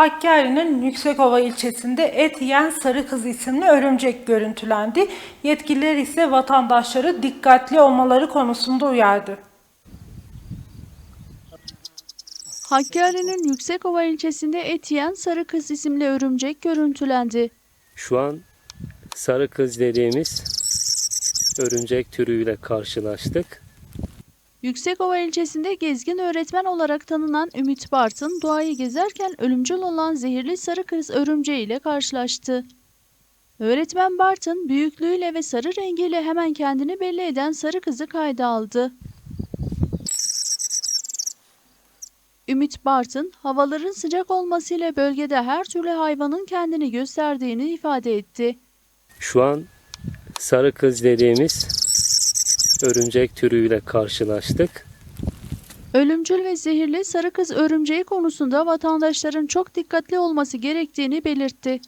Hakkari'nin Yüksekova ilçesinde et yiyen sarı kız isimli örümcek görüntülendi. Yetkililer ise vatandaşları dikkatli olmaları konusunda uyardı. Hakkari'nin Yüksekova ilçesinde et yiyen sarı kız isimli örümcek görüntülendi. Şu an sarı kız dediğimiz örümcek türüyle karşılaştık. Yüksekova ilçesinde gezgin öğretmen olarak tanınan Ümit Bartın doğayı gezerken ölümcül olan zehirli sarı kız örümceği ile karşılaştı. Öğretmen Bartın büyüklüğüyle ve sarı rengiyle hemen kendini belli eden sarı kızı kayda aldı. Ümit Bartın, havaların sıcak olmasıyla bölgede her türlü hayvanın kendini gösterdiğini ifade etti. Şu an sarı kız dediğimiz örümcek türüyle karşılaştık. Ölümcül ve zehirli sarı kız örümceği konusunda vatandaşların çok dikkatli olması gerektiğini belirtti.